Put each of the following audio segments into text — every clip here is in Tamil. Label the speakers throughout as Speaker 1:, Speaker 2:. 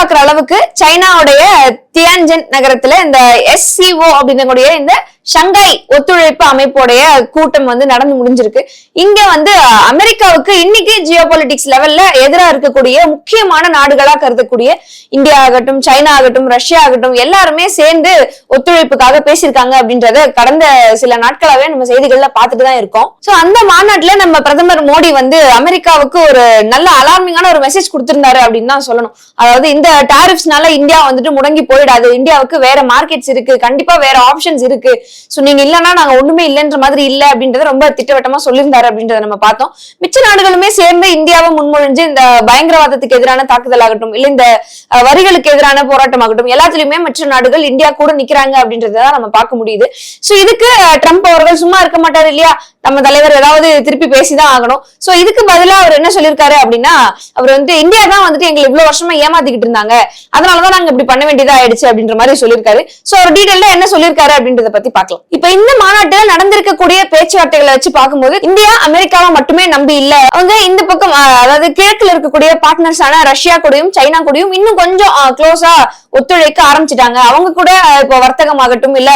Speaker 1: எதிர்பார்க்கிற அளவுக்கு சைனாவுடைய தியான்ஜன் நகரத்துல இந்த எஸ்சிஓ அப்படிங்கக்கூடிய இந்த ஷங்காய் ஒத்துழைப்பு அமைப்போடைய கூட்டம் வந்து நடந்து முடிஞ்சிருக்கு. இங்க வந்து அமெரிக்காவுக்கு இன்னைக்கு ஜியோ பொலிட்டிக்ஸ் லெவல்ல எதிராக இருக்கக்கூடிய முக்கியமான நாடுகளா கருதக்கூடிய இந்தியா ஆகட்டும் சைனா ஆகட்டும் ரஷ்யா ஆகட்டும் எல்லாருமே சேர்ந்து ஒத்துழைப்புக்காக பேசியிருக்காங்க அப்படின்றத கடந்த சில நாட்களாவே நம்ம செய்திகள்ல பார்த்துட்டு தான் இருக்கோம். சோ அந்த மாநாட்டுல நம்ம பிரதமர் மோடி வந்து அமெரிக்காவுக்கு ஒரு நல்ல அலார்மிங்கான ஒரு மெசேஜ் கொடுத்திருந்தாரு அப்படின்னு தான் சொல்லணும். அதாவது இந்த டாரிஃப்ஸ்னால இந்தியா வந்துட்டு முடங்கி போயிடாது. இந்தியாவுக்கு வேற மார்க்கெட்ஸ் இருக்கு. கண்டிப்பா வேற ஆப்ஷன்ஸ் இருக்கு. சோ நீங்க இல்லைன்னா நாங்க ஒண்ணுமே இல்லைன்ற மாதிரி இல்ல அப்படின்றத ரொம்ப திட்டவட்டமா சொல்லியிருந்தாரு அப்படின்றத நம்ம பார்த்தோம். மிச்ச நாடுகளுமே சேர்ந்து இந்தியாவை முன்மொழிஞ்சு இந்த பயங்கரவாதத்துக்கு எதிரான தாக்குதல் ஆகட்டும் இல்ல இந்த வரிகளுக்கு எதிரான போராட்டம் ஆகட்டும் எல்லாத்துலயுமே மற்ற நாடுகள் இந்தியா கூட நிக்கிறாங்க அப்படின்றத நம்ம பார்க்க முடியுது. சோ இதுக்கு ட்ரம்ப் அவர்கள் சும்மா இருக்க மாட்டாரு இல்லையா? நம்ம தலைவர் ஏதாவது திருப்பி பேசிதான் ஆகணும். சோ இதுக்கு பதிலா அவர் என்ன சொல்லியிருக்காரு அப்படின்னா அவர் வந்து இந்தியா தான் வந்துட்டு எங்களை இவ்வளவு வருஷமா ஏமாத்திக்கிட்டு இருந்தாங்க. அதனாலதான் நாங்க இப்படி பண்ண வேண்டியதா ஆயிடுச்சு அப்படின்ற மாதிரி சொல்லியிருக்காரு சோ அவர் டீடைல்ல என்ன சொல்லியிருக்காரு அப்படின்றத பத்தி பாக்கலாம் இப்ப இந்த மாநாட்டுல நடந்திருக்கக்கூடிய பேச்சுவார்த்தைகளை வச்சு பார்க்கும்போது இந்தியா அமெரிக்காவை மட்டுமே நம்பி இல்ல. அவங்க இந்த பக்கம் அதாவது கிழக்குல இருக்கக்கூடிய பார்ட்னர்ஸான ரஷ்யா கூடயும் சைனா கூடயும் இன்னும் கொஞ்சம் க்ளோஸா ஒத்துழைக்க ஆரம்பிச்சிட்டாங்க. அவங்க கூட இப்போ வர்த்தகம் ஆகட்டும் இல்ல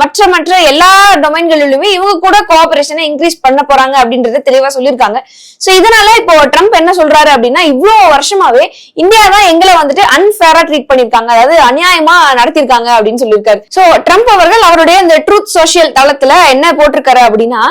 Speaker 1: மற்ற மற்ற எல்லா டொமைன்களிலுமே இவங்க கூட கோஆபரேஷன் இன்க்ரீஸ் பண்ண போறாங்க அப்படின்றத தெளிவா சொல்லியிருக்காங்க. சோ இதனால இப்போ ட்ரம்ப் என்ன சொல்றாரு அப்படின்னா இவ்வளவு வருஷமாவே இந்தியா தான் எங்களை வந்துட்டு அன்பேரா ட்ரீட் பண்ணிருக்காங்க அதாவது அநியாயமா நடத்திருக்காங்க அப்படின்னு சொல்லியிருக்காரு. சோ ட்ரம்ப் அவர்கள் அவருடைய இந்த ட்ரூத் சோசியல் தளத்துல என்ன போட்டிருக்காரு அப்படின்னா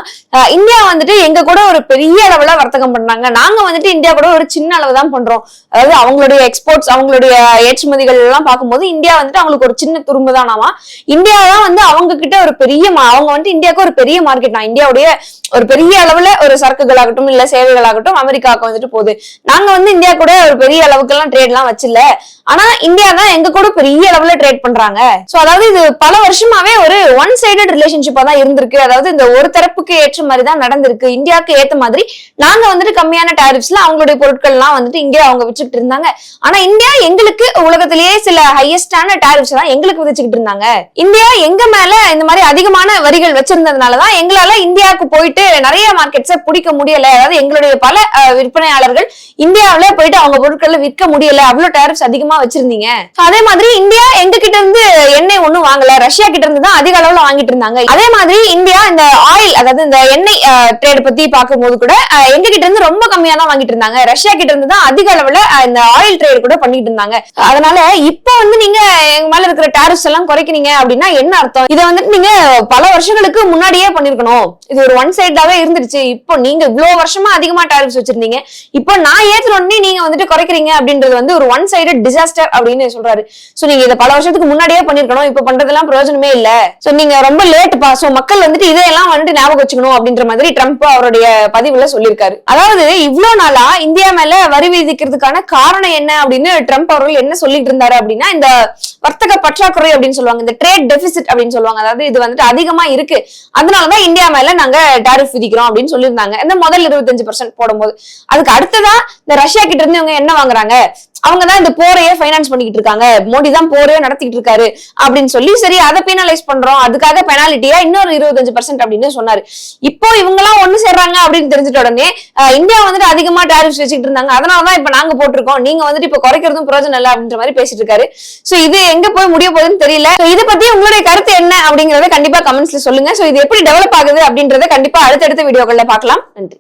Speaker 1: இந்தியா வந்துட்டு எங்க கூட ஒரு பெரிய அளவுல வர்த்தகம் பண்றாங்க. நாங்க வந்துட்டு இந்தியா கூட ஒரு சின்ன அளவு தான் பண்றோம். அதாவது அவங்களுடைய எக்ஸ்போர்ட்ஸ் அவங்களுடைய ஏற்றுமதிகள் எல்லாம் பார்க்கும்போது இந்தியா வந்துட்டு அவங்களுக்கு ஒரு சின்ன துரும்பு தானாமா இந்தியா தான் வந்து அவங்க கிட்ட ஒரு பெரிய அவங்க வந்துட்டு இந்தியாவுக்கு ஒரு பெரிய மார்க்கெட் தான் இந்தியாவுடைய ஒரு பெரிய அளவுல ஒரு சரக்குகள் ஆகட்டும் இல்ல சேவைகள் ஆகட்டும் அமெரிக்காவுக்கு வந்துட்டு போகுது. நாங்க வந்து இந்தியா கூட ஒரு பெரிய அளவுக்கு எல்லாம் ட்ரேட் எல்லாம் வச்சில்ல. ஆனா இந்தியா தான் எங்க கூட பெரிய அளவுல ட்ரேட் பண்றாங்க. சோ அதாவது இது பல வருஷமாவே ஒரு ஒன் சைடட் ரிலேஷன்ஷிப்பா தான் இருந்திருக்கு. அதாவது இந்த ஒரு தரப்புக்கு ஏற்ற மாதிரி தான் நடந்திருக்கு. இந்தியாவுக்கு ஏத்த மாதிரி நாங்க வந்துட்டு கம்மியான டாரிஃப்ஸ்ல அவங்களுடைய பொருட்கள் எல்லாம் வந்துட்டு இங்கே அவங்க வச்சுக்கிட்டு இருந்தாங்க. ஆனா இந்தியா எங்களுக்கு உலகத்திலேயே சில ஹையஸ்டான டாரிஃப்ஸ் தான் எங்களுக்கு விதிச்சுக்கிட்டு இருந்தாங்க. இந்தியா எங்க மேல இந்த மாதிரி அதிகமான வரிகள் வச்சிருந்ததுனாலதான் எங்களால இந்தியாவுக்கு போயிட்டு நிறைய மார்க்கெட்ஸை பிடிக்க முடியல. அதாவது எங்களுடைய பல விற்பனையாளர்கள் இந்தியாவில போயிட்டு அவங்க பொருட்களை விற்க முடியல. அவ்வளவு டாரிஃப்ஸ் அதிகமா வச்சிருந்தீங்க. அதே மாதிரி இந்தியா எங்க கிட்ட இருந்து எண்ணெய் ஒண்ணும் வாங்கல. ரஷ்யா கிட்ட இருந்து தான் அதிக அளவுல வாங்கிட்டு இருந்தாங்க. அதே மாதிரி இந்தியா இந்த ஆயில் அதாவது இந்த எண்ணெய் ட்ரேட் பத்தி பார்க்கும்போது கூட எங்க கிட்ட இருந்து ரொம்ப கம்மியா தான் வாங்கிட்டு இருந்தாங்க. ரஷ்யா கிட்ட இருந்து தான் அதிக அளவுல இந்த ஆயில் ட்ரேட் கூட பண்ணிட்டு இருந்தாங்க. அதனால இப்போ வந்து நீங்க எங்க மேல இருக்கிற டாரிஃப்ஸ் எல்லாம் குறைக்கிறீங்க அப்படின்னா என்ன அர்த்தம்? இதை வந்துட்டு நீங்க பல வருஷங்களுக்கு முன்னாடியே பண்ணிருக்கணும். இது ஒரு ஒன் சைடாவே இருந்துருச்சு. இப்போ நீங்க இவ்வளவு வருஷமா அதிகமா டாரிஃப்ஸ் வச்சிருந்தீங்க. இப்போ நான் ஏத்துன உடனே நீங்க வந்துட்டு குறைக்கிறீங்க அப்படின்றது வந்து ஒரு ஒன் சைடு டிசாஸ்டர் அப்படின்னு சொல்றாரு. சோ நீங்க இதை பல வருஷத்துக்கு முன்னாடியே பண்ணிருக்கணும். இப்ப பண்றதெல்லாம் பிரயோஜனமே இல்ல. சோ நீங்க ரொம்ப லேட் பா. சோ மக்கள் வந்துட்டு இதையெல்லாம் வந்துட்டு ஞாபகம் வச்சுக்கணும் அப்படின்ற மாதிரி ட்ரம்ப் அவருடைய பதிவுல சொல்லியிருக்காரு. அதாவது இவ்வளவு நாளா இந்தியா மேல வரி விதிக்கிறதுக்கான காரணம் என்ன அப்படின்னு ட்ரம்ப் அவர்கள் என்ன சொல்லிட்டு இருந்தாரு அப்படின்னா இந்த வர்த்தக பற்றாக்குறை அப்படின்னு சொல்லுவாங்க இந்த ட்ரேட் டெபிசிட் அப்படின்னு சொல்லுவாங்க. அதாவது இது வந்துட்டு அதிகமா இருக்கு. அதனாலதான் இந்தியா மேல நாங்க டாரிஃப் விதிக்கிறோம் அப்படின்னு சொல்லியிருந்தாங்க. இந்த முதல் இருபத்தஞ்சு பர்சன்ட் போடும்போது. அதுக்கு அடுத்ததா இந்த ரஷ்யா கிட்ட இருந்து இவங்க என்ன வாங்குறாங்க? அவங்கதான் இந்த போரையே ஃபைனான்ஸ் பண்ணிக்கிட்டு இருக்காங்க. மோடி தான் போரே நடத்திக்கிட்டு இருக்காரு. அப்படின்னு சொல்லி சரி அதை பெனலைஸ் பண்றோம். அதுக்காக பெனாலிட்டியா இன்னொரு இருபத்தஞ்சு பர்சன்ட் அப்படின்னு சொன்னாரு. இப்போ இவங்க எல்லாம் ஒண்ணு சேர்றாங்க அப்படின்னு தெரிஞ்சிட்ட உடனே இந்தியா வந்துட்டு அதிகமா டாரிஃப்ஸ் வச்சுக்கிட்டு இருந்தாங்க. அதனாலதான் இப்ப நாங்க போட்டிருக்கோம். நீங்க வந்துட்டு இப்ப குறைக்கிறதும் பிரயோஜனம் இல்லை அப்படின்ற மாதிரி பேசிட்டு இருக்காரு. சோ இது எங்க போய் முடிய போகுதுன்னு தெரியல. இதை பத்தி உங்களுடைய கருத்து என்ன அப்படிங்கறத கண்டிப்பா கமெண்ட்ஸ்ல சொல்லுங்க. சோ இது எப்படி டெவலப் ஆகுது அப்படின்றத கண்டிப்பா அடுத்தடுத்த வீடியோக்கள்ல பார்க்கலாம். நன்றி.